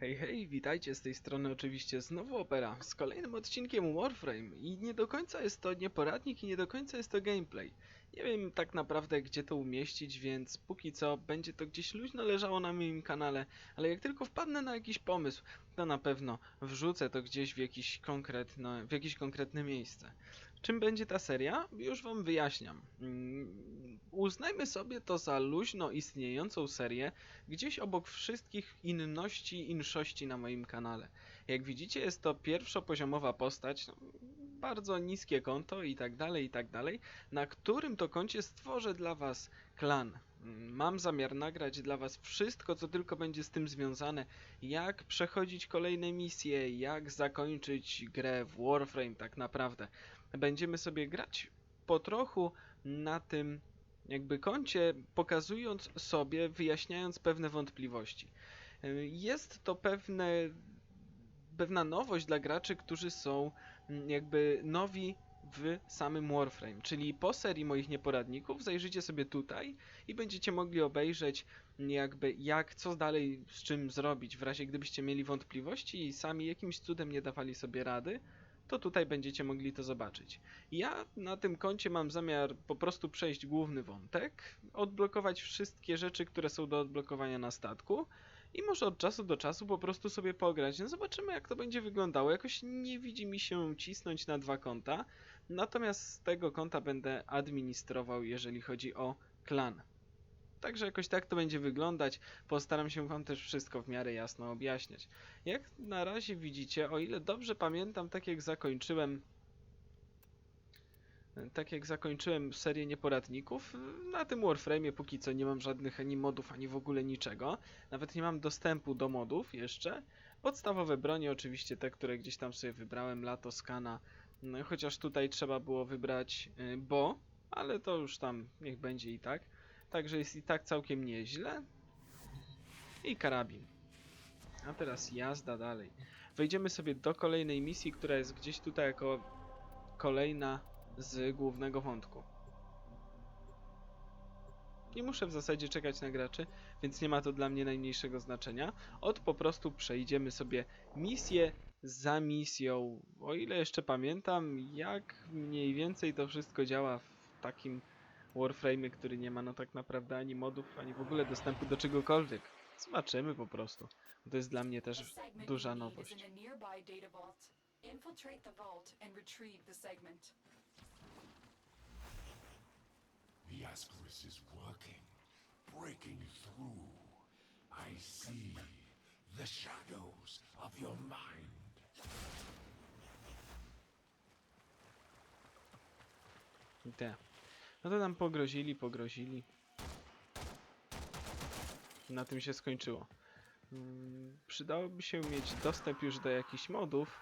Hej, hej, witajcie z tej strony oczywiście znowu Opera z kolejnym odcinkiem Warframe i nie do końca jest to nie poradnik i nie do końca jest to gameplay. Nie wiem tak naprawdę gdzie to umieścić, więc póki co będzie to gdzieś luźno leżało na moim kanale, ale jak tylko wpadnę na jakiś pomysł, to na pewno wrzucę to gdzieś w, jakiś konkretne, w jakieś konkretne miejsce. Czym będzie ta seria? Już wam wyjaśniam. Mm, Uznajmy sobie to za luźno istniejącą serię, gdzieś obok wszystkich inności inszości na moim kanale. Jak widzicie, jest to pierwszopoziomowa postać, no, bardzo niskie konto i tak dalej, i tak dalej, na którym to koncie stworzę dla was klan. Mm, Mam zamiar nagrać dla was wszystko, co tylko będzie z tym związane, jak przechodzić kolejne misje, jak zakończyć grę w Warframe tak naprawdę. Będziemy sobie grać po trochu na tym jakby koncie, pokazując sobie, wyjaśniając pewne wątpliwości. Y, Jest to pewne, pewna nowość dla graczy, którzy są mm, jakby nowi w samym Warframe, czyli po serii moich nieporadników zajrzyjcie sobie tutaj i będziecie mogli obejrzeć jakby jak, co dalej z czym zrobić w razie gdybyście mieli wątpliwości i sami jakimś cudem nie dawali sobie rady, to tutaj będziecie mogli to zobaczyć. Ja na tym koncie mam zamiar po prostu przejść główny wątek, odblokować wszystkie rzeczy, które są do odblokowania na statku i może od czasu do czasu po prostu sobie pograć. No zobaczymy jak to będzie wyglądało. Jakoś nie widzi mi się cisnąć na dwa konta, natomiast z tego konta będę administrował, jeżeli chodzi o klan. Także jakoś tak to będzie wyglądać. Postaram się Wam też wszystko w miarę jasno objaśniać. Jak na razie widzicie, o ile dobrze pamiętam, tak jak zakończyłem tak jak zakończyłem serię nieporadników, na tym Warframe'ie póki co nie mam żadnych ani modów, ani w ogóle niczego. Nawet nie mam dostępu do modów jeszcze. Podstawowe bronie oczywiście te, które gdzieś tam sobie wybrałem, lato, skana. No, chociaż tutaj trzeba było wybrać y, bo, ale to już tam niech będzie i tak. Także jest i tak całkiem nieźle. I karabin. A teraz jazda dalej. Wejdziemy sobie do kolejnej misji, która jest gdzieś tutaj jako kolejna z głównego wątku. Nie muszę w zasadzie czekać na graczy, więc nie ma to dla mnie najmniejszego znaczenia. Od po prostu przejdziemy sobie misję za misją. O ile jeszcze pamiętam, jak mniej więcej to wszystko działa w takim Warframe, który nie ma no tak naprawdę ani modów, ani w ogóle dostępu do czegokolwiek. Zobaczymy po prostu. To jest dla mnie też duża nowość. The Ascaris is working, breaking through. I see the shadows of your mind. I te. No to nam pogrozili, pogrozili. Na tym się skończyło. Mm, Przydałoby się mieć dostęp już do jakichś modów,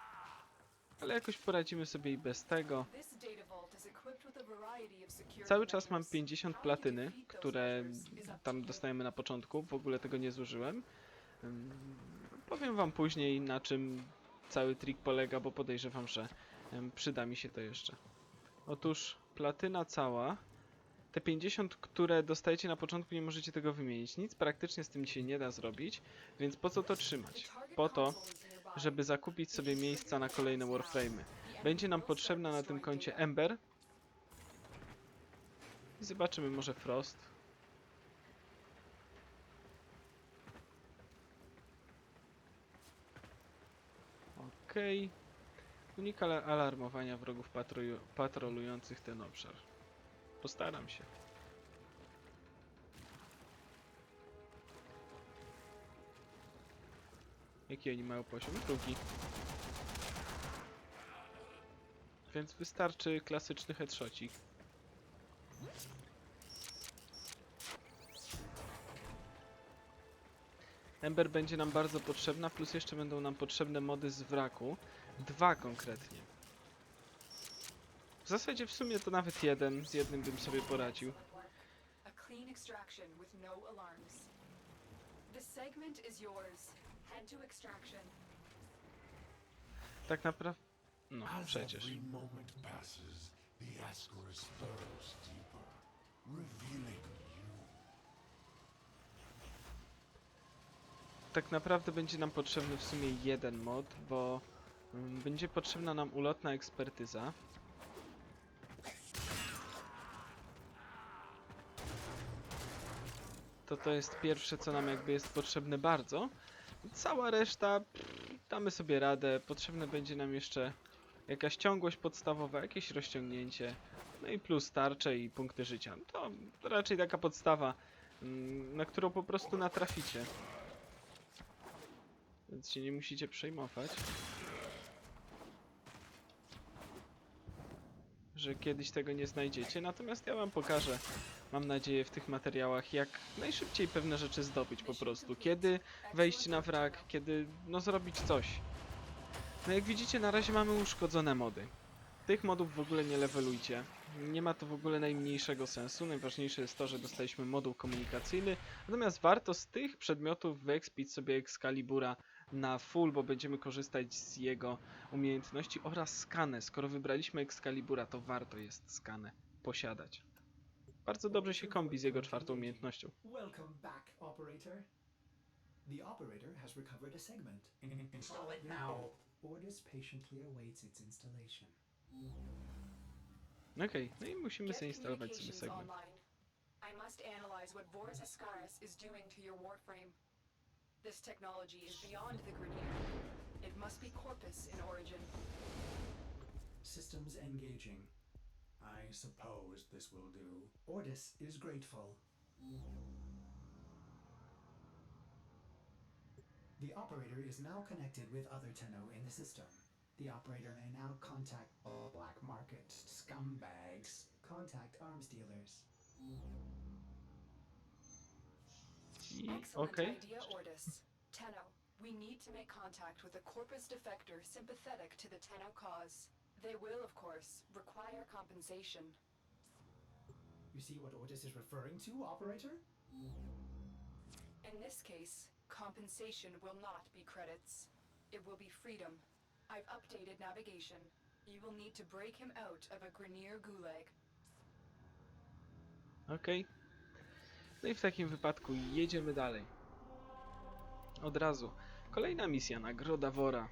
ale jakoś poradzimy sobie i bez tego. Cały czas mam measures. 50 How you platyny, które tam dostajemy na początku. W ogóle tego nie zużyłem. Ym, Powiem wam później na czym cały trik polega, bo podejrzewam, że przyda mi się to jeszcze. Otóż platyna cała. Te 50, które dostajecie na początku, nie możecie tego wymienić. Nic praktycznie z tym się nie da zrobić, więc po co to trzymać? Po to, żeby zakupić sobie miejsca na kolejne Warframe'y. Będzie nam potrzebna na tym koncie Ember. I zobaczymy może Frost. Okej. Unika ala- alarmowania wrogów patrolu- patrolujących ten obszar. Postaram się. Jaki oni mają poziom? Drugi. Więc wystarczy klasyczny headshotik. Ember będzie nam bardzo potrzebna, plus jeszcze będą nam potrzebne mody z wraku. Dwa konkretnie. W zasadzie w sumie to nawet jeden, z jednym bym sobie poradził. No. Tak naprawdę... No, przecież. tak naprawdę będzie nam potrzebny w sumie jeden mod, bo mm, będzie potrzebna nam ulotna ekspertyza. To to jest pierwsze, co nam jakby jest potrzebne bardzo. Cała reszta, pff, damy sobie radę. Potrzebne będzie nam jeszcze jakaś ciągłość podstawowa, jakieś rozciągnięcie, no i plus tarcze i punkty życia. To raczej taka podstawa, mm, na którą po prostu natraficie. Więc się nie musicie przejmować. Że kiedyś tego nie znajdziecie, natomiast ja wam pokażę, mam nadzieję, w tych materiałach, jak najszybciej pewne rzeczy zdobyć po prostu. Kiedy wejść na wrak, kiedy no zrobić coś. No jak widzicie, na razie mamy uszkodzone mody. Tych modów w ogóle nie levelujcie. Nie ma to w ogóle najmniejszego sensu. Najważniejsze jest to, że dostaliśmy moduł komunikacyjny. Natomiast warto z tych przedmiotów wyekspić sobie Excalibura na full, bo będziemy korzystać z jego umiejętności oraz skanę. Skoro wybraliśmy Excalibura, to warto jest skanę posiadać. Bardzo dobrze się kombi z jego czwartą umiejętnością. Welcome back, operator. The operator has recovered a segment. Install it now. Orders patiently awaits its installation. Okej, no i musimy Get zainstalować sobie communications segment. online. I must analyze what Voris Ascaris is doing to your warframe. This technology is beyond the Grineer. It must be Corpus in origin. Systems engaging. I suppose this will do. Ordis is grateful. The operator is now connected with other Tenno in the system. The operator may now contact all black market scumbags. Contact arms dealers. Excellent okej. idea, Ordis. Tenno, we need to make contact with a Corpus defector sympathetic to the Tenno cause. They will, of course, require compensation. You see what Ordis is referring to, operator? In this case, compensation will not be credits. It will be freedom. I've updated navigation. You will need to break him out of a Grenier gulag. Okej. No i w takim wypadku jedziemy dalej. Od razu. Kolejna misja, Nagroda Wora.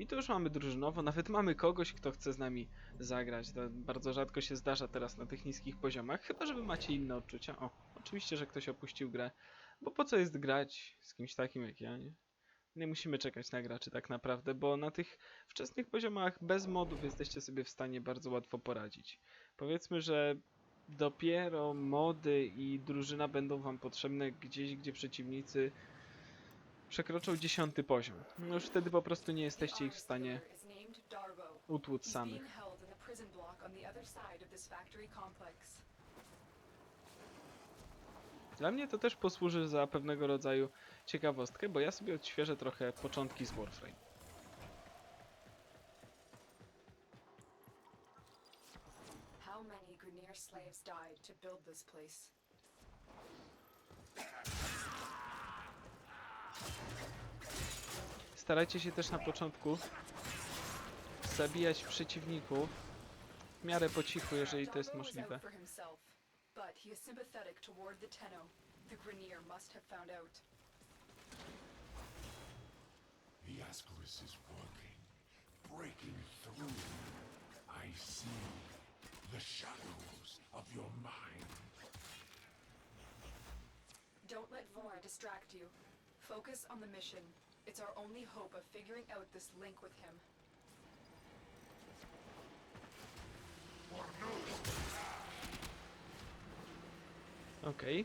I tu już mamy drużynowo, nawet mamy kogoś, kto chce z nami zagrać. To bardzo rzadko się zdarza teraz na tych niskich poziomach, chyba że wy macie inne odczucia. O, oczywiście, że ktoś opuścił grę, bo po co jest grać z kimś takim jak ja, nie? Nie musimy czekać na graczy tak naprawdę, bo na tych wczesnych poziomach bez modów jesteście sobie w stanie bardzo łatwo poradzić. Powiedzmy, że dopiero mody i drużyna będą wam potrzebne gdzieś, gdzie przeciwnicy przekroczą dziesiąty poziom. No już wtedy po prostu nie jesteście ich w stanie utłuc samych. Dla mnie to też posłuży za pewnego rodzaju ciekawostkę, bo ja sobie odświeżę trochę początki z Warframe. Slaves died to build this place? Starajcie się też na początku zabijać przeciwników w miarę po cichu, jeżeli to jest możliwe. the Ascaris is working, breaking through. I see the shadows of your mind. Don't let Vora distract you. Focus on the mission. It's our only hope of figuring out this link with him. Okej.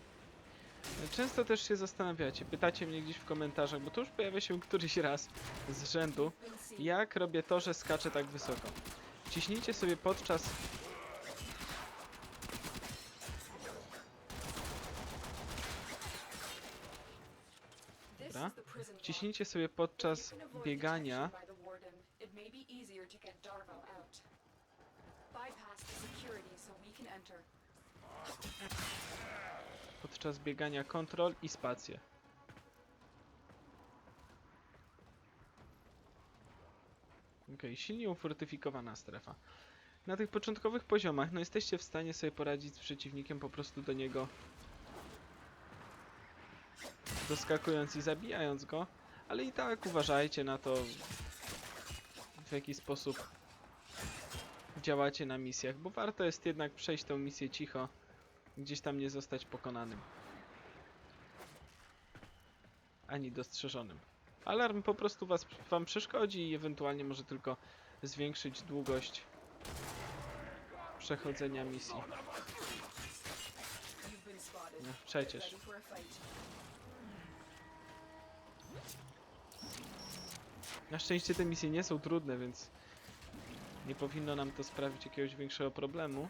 Często też się zastanawiacie, pytacie mnie gdzieś w komentarzach, bo to już pojawia się któryś raz z rzędu, jak robię to, że skaczę tak wysoko. Ciśnijcie sobie podczas... This Dobra. is the prison block. Ciśnijcie sobie If you podczas can avoid biegania detection by the warden, it may be easier to get Darvo out. Bypass the security so we can enter. podczas biegania kontrol i spację. Okej, silnie ufortyfikowana strefa. Na tych początkowych poziomach, no jesteście w stanie sobie poradzić z przeciwnikiem, po prostu do niego doskakując i zabijając go, ale i tak uważajcie na to, w jaki sposób działacie na misjach, bo warto jest jednak przejść tę misję cicho, gdzieś tam nie zostać pokonanym. Ani dostrzeżonym. Alarm po prostu was, wam przeszkodzi i ewentualnie może tylko zwiększyć długość przechodzenia misji. No, przecież. Na szczęście te misje nie są trudne, więc nie powinno nam to sprawić jakiegoś większego problemu.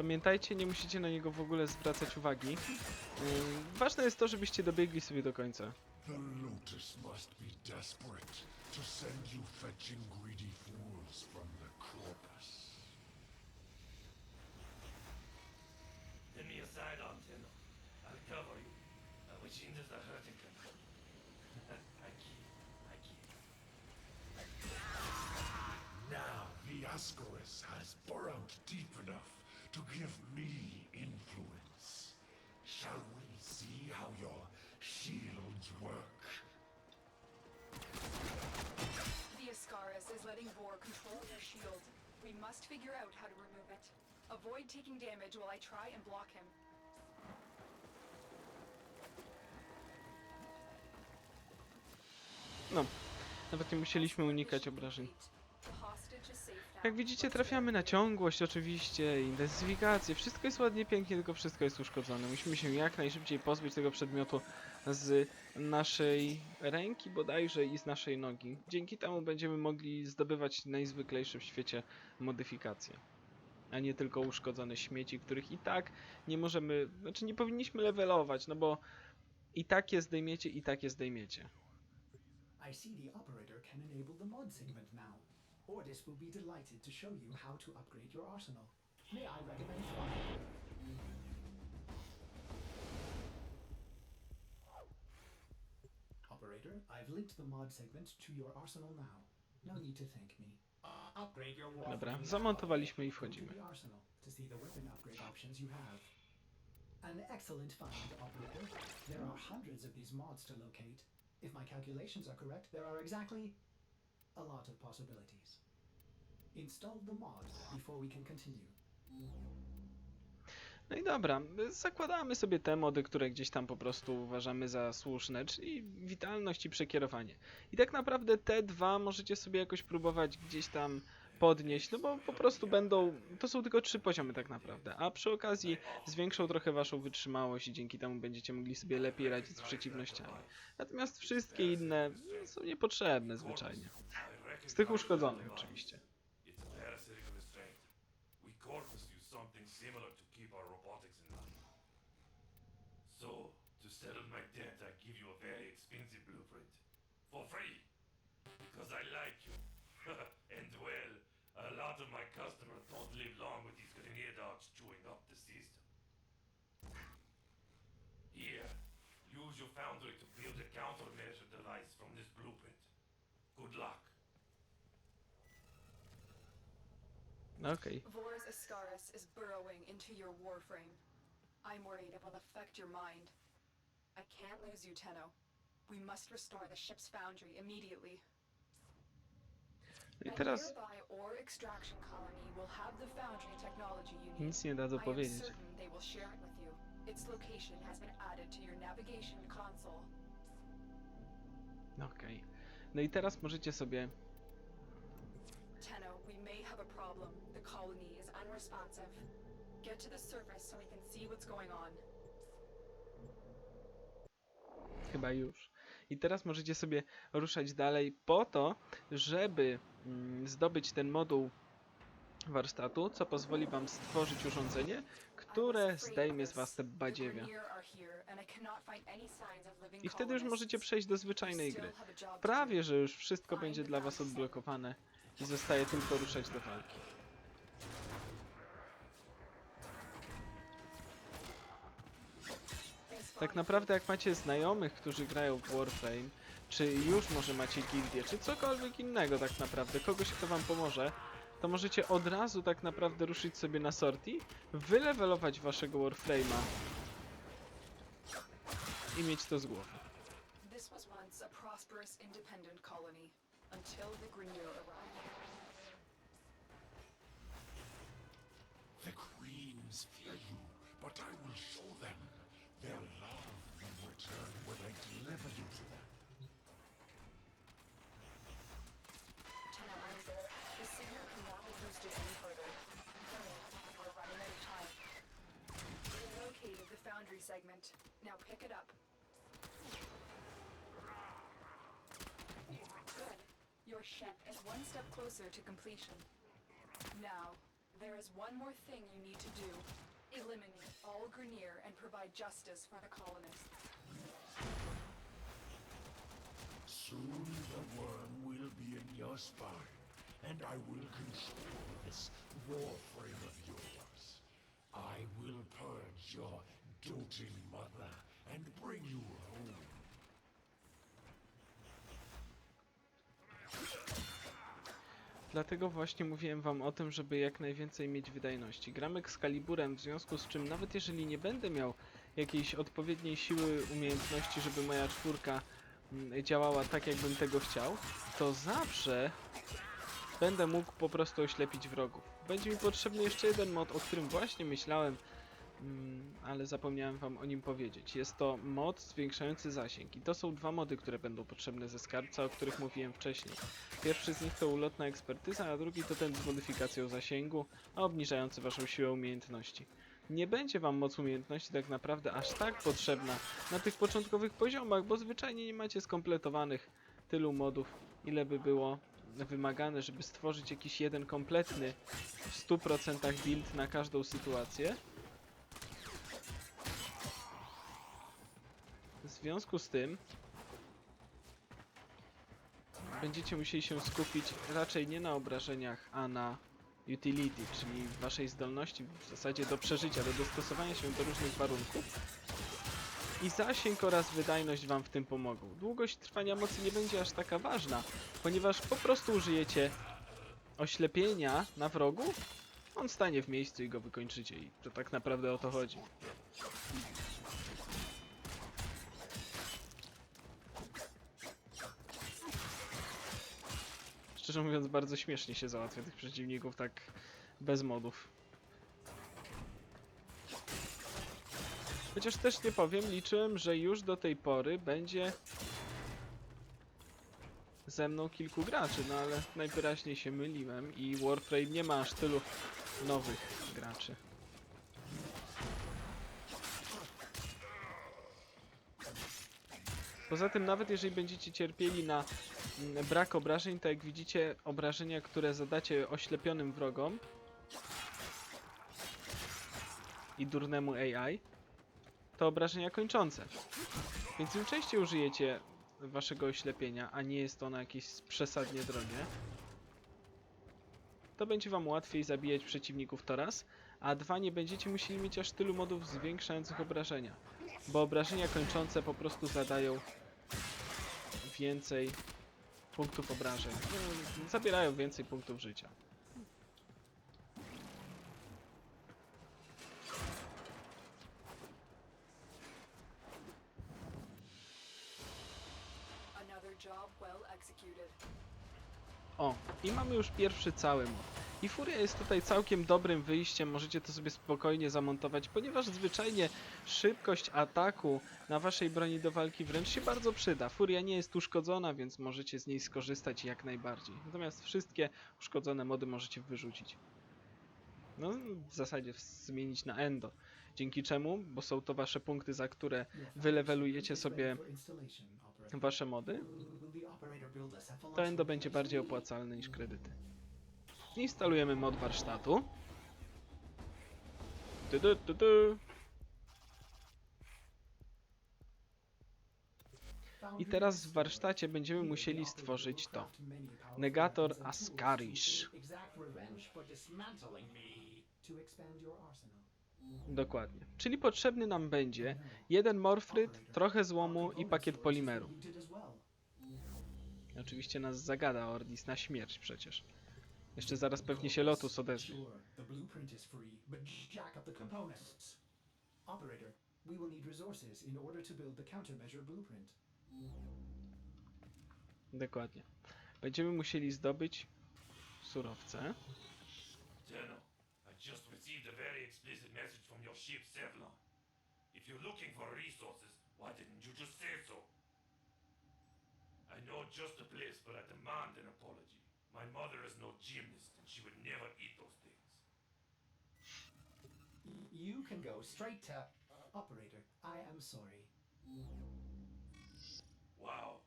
Pamiętajcie, nie musicie na niego w ogóle zwracać uwagi. Ym, ważne jest to, żebyście dobiegli sobie do końca. The Lotus must be desperate to send you fetching greedy fools from the corpus. Give me a sidearm, Tim. I'll cover you. Uh, which hinders the hurting can. I keep. I keep. Now the Ascaris has burrowed deep to give me influence. Shall we see how your shields work? The Ascaris is letting Vor control your shield. We must figure out how to remove it. Avoid taking damage while I try and block him. No, nawet nie musieliśmy unikać obrażeń. Jak widzicie, trafiamy na ciągłość oczywiście, intensyfikację, wszystko jest ładnie, pięknie, tylko wszystko jest uszkodzone. Musimy się jak najszybciej pozbyć tego przedmiotu z naszej ręki bodajże i z naszej nogi. Dzięki temu będziemy mogli zdobywać najzwyklejsze w świecie modyfikacje. A nie tylko uszkodzone śmieci, których i tak nie możemy, znaczy nie powinniśmy levelować, no bo i tak je zdejmiecie, i tak je zdejmiecie. I see the operator can enable the mod segment now. Ordis will be delighted to show you how to upgrade your arsenal. May I recommend flying? Operator, I've linked the mod segment to your arsenal now. No need to thank me. Uh, upgrade your war. Dobra, zamontowaliśmy i wchodzimy. the arsenal to see the weapon upgrade options you have. An excellent find, operator. There are hundreds of these mods to locate. If my calculations are correct, there are exactly a lot of possibilities. Install the mod before we can continue. No i dobra, zakładamy sobie te mody, które gdzieś tam po prostu uważamy za słuszne, czyli witalność i przekierowanie. I tak naprawdę te dwa możecie sobie jakoś próbować gdzieś tam podnieść, no bo po prostu będą, to są tylko trzy poziomy tak naprawdę, a przy okazji zwiększą trochę waszą wytrzymałość i dzięki temu będziecie mogli sobie lepiej radzić z przeciwnościami. Natomiast wszystkie inne są niepotrzebne zwyczajnie. Z tych uszkodzonych oczywiście. So, to settle my debt, I give you a very expensive blueprint. For free. Because I like you. and well, a lot of my customers don't live long with these grenade dogs chewing up the system. Here, use your foundry to build a countermeasure device from this blueprint. Good luck. No Okej. Vor's Ascaris is burrowing into your warframe. I'm worried it will affect your mind. I can't lose you, Tenno. We must restore the ship's foundry immediately. No i A teraz nearby ore extraction colony will have the foundry technology you need. nic nie dadzą I am powiedzieć. certain they will share it with you. Its location has been added to your navigation console. Okej. No i teraz możecie sobie Tenno, we may have a problem. Unresponsive. Get to the surface so we can see what's going on. Chyba już. I teraz możecie sobie ruszać dalej po to, żeby mm, zdobyć ten moduł warsztatu, co pozwoli Wam stworzyć urządzenie, które zdejmie z was te badziewia. I wtedy już możecie przejść do zwyczajnej gry. Prawie, że już wszystko będzie dla was odblokowane i zostaje tylko ruszać do walki. Tak naprawdę jak macie znajomych, którzy grają w Warframe, czy już może macie gildię, czy cokolwiek innego tak naprawdę, kogoś kto wam pomoże, to możecie od razu tak naprawdę ruszyć sobie na sorti, wylevelować waszego Warframe'a i mieć to z głowy. This was once a prosperous independent colony until the Grineer arrived. Segment. Now pick it up. Good. Your ship is one step closer to completion. Now, there is one more thing you need to do. Eliminate all Grenier and provide justice for the colonists. Soon the worm will be in your spine, and I will control this warframe of yours. I will purge your doting mother and bring you home. Dlatego właśnie mówiłem wam o tym, żeby jak najwięcej mieć wydajności. Gramy z Kaliburem, w związku z czym nawet jeżeli nie będę miał jakiejś odpowiedniej siły umiejętności, żeby moja czwórka mm, działała tak, jakbym tego chciał, to zawsze będę mógł po prostu oślepić wrogów. Będzie mi potrzebny jeszcze jeden mod, o którym właśnie myślałem, ale zapomniałem wam o nim powiedzieć. Jest to mod zwiększający zasięg i to są dwa mody, które będą potrzebne ze skarbca, o których mówiłem wcześniej. Pierwszy z nich to ulotna ekspertyza, a drugi to ten z modyfikacją zasięgu, a obniżający waszą siłę umiejętności. Nie będzie wam moc umiejętności tak naprawdę aż tak potrzebna na tych początkowych poziomach, bo zwyczajnie nie macie skompletowanych tylu modów, ile by było wymagane, żeby stworzyć jakiś jeden kompletny w 100% build na każdą sytuację. Związku z tym będziecie musieli się skupić raczej nie na obrażeniach, a na utility, czyli waszej zdolności w zasadzie do przeżycia, do dostosowania się do różnych warunków. I zasięg oraz wydajność wam w tym pomogą. Długość trwania mocy nie będzie aż taka ważna, ponieważ po prostu użyjecie oślepienia na wrogu, on stanie w miejscu i go wykończycie i to tak naprawdę o to chodzi. Szczerze mówiąc, bardzo śmiesznie się załatwia tych przeciwników tak bez modów. Chociaż też nie powiem, liczyłem, że już do tej pory będzie ze mną kilku graczy, no ale najwyraźniej się myliłem i Warframe nie ma aż tylu nowych graczy. Poza tym, nawet jeżeli będziecie cierpieli na mm, brak obrażeń, to jak widzicie, obrażenia, które zadacie oślepionym wrogom i durnemu AI, to obrażenia kończące. Więc im częściej użyjecie waszego oślepienia, a nie jest ono jakieś przesadnie drogie, to będzie wam łatwiej zabijać przeciwników to raz, a dwa nie będziecie musieli mieć aż tylu modów zwiększających obrażenia, bo obrażenia kończące po prostu zadają więcej punktów obrażeń. Zabierają więcej punktów życia. O, i mamy już pierwszy cały mod. I Furia jest tutaj całkiem dobrym wyjściem, możecie to sobie spokojnie zamontować, ponieważ zwyczajnie szybkość ataku na waszej broni do walki wręcz się bardzo przyda. Furia nie jest uszkodzona, więc możecie z niej skorzystać jak najbardziej. Natomiast wszystkie uszkodzone mody możecie wyrzucić. No, w zasadzie zmienić na Endo. Dzięki czemu? Bo są to wasze punkty, za które wylewelujecie sobie wasze mody. To Endo będzie bardziej opłacalne niż kredyty. Instalujemy mod warsztatu. tu, tu, tu, tu. I teraz w warsztacie będziemy musieli stworzyć to. Negator Ascarish. Dokładnie. Czyli potrzebny nam będzie jeden morfryt, trochę złomu i pakiet polimeru. Oczywiście nas zagada Ordis na śmierć przecież. Jeszcze zaraz pewnie się Lotus odezwie. Sure, the blueprint is free, but jack up the components. Operator, we will need resources in order to build the countermeasure blueprint. Dokładnie. Będziemy musieli zdobyć surowce. Tenno, I just received a very explicit message from your ship, Sevlon. If you're looking for resources, why didn't you just say so? I know just a place, but I demand an apology. My mother is no gymnast, and she would never eat those things. You can go straight to. Operator, I am sorry. Wow,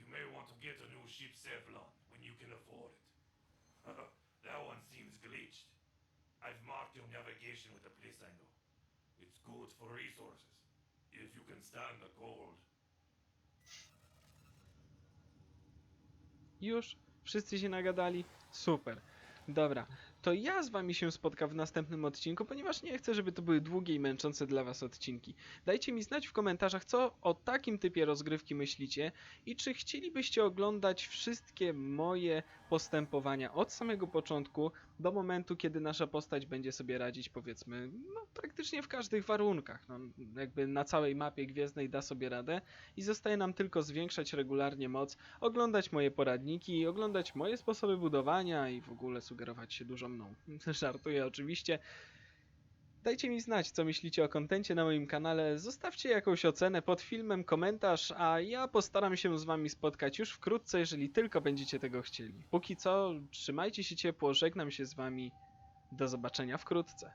you may want to get a new ship, Sevlon, when you can afford it. that one seems glitched. I've marked your navigation with a place I know. It's good for resources, if you can stand the cold. Już? Wszyscy się nagadali? Super. Dobra, to ja z wami się spotkam w następnym odcinku, ponieważ nie chcę, żeby to były długie i męczące dla was odcinki. Dajcie mi znać w komentarzach, co o takim typie rozgrywki myślicie i czy chcielibyście oglądać wszystkie moje postępowania od samego początku do momentu, kiedy nasza postać będzie sobie radzić, powiedzmy, no praktycznie w każdych warunkach. No, jakby na całej mapie gwiezdnej da sobie radę i zostaje nam tylko zwiększać regularnie moc, oglądać moje poradniki, oglądać moje sposoby budowania i w ogóle sugerować się dużo mną. Żartuję oczywiście. Dajcie mi znać, co myślicie o kontencie na moim kanale, zostawcie jakąś ocenę pod filmem, komentarz, a ja postaram się z wami spotkać już wkrótce, jeżeli tylko będziecie tego chcieli. Póki co, trzymajcie się ciepło, żegnam się z wami, do zobaczenia wkrótce.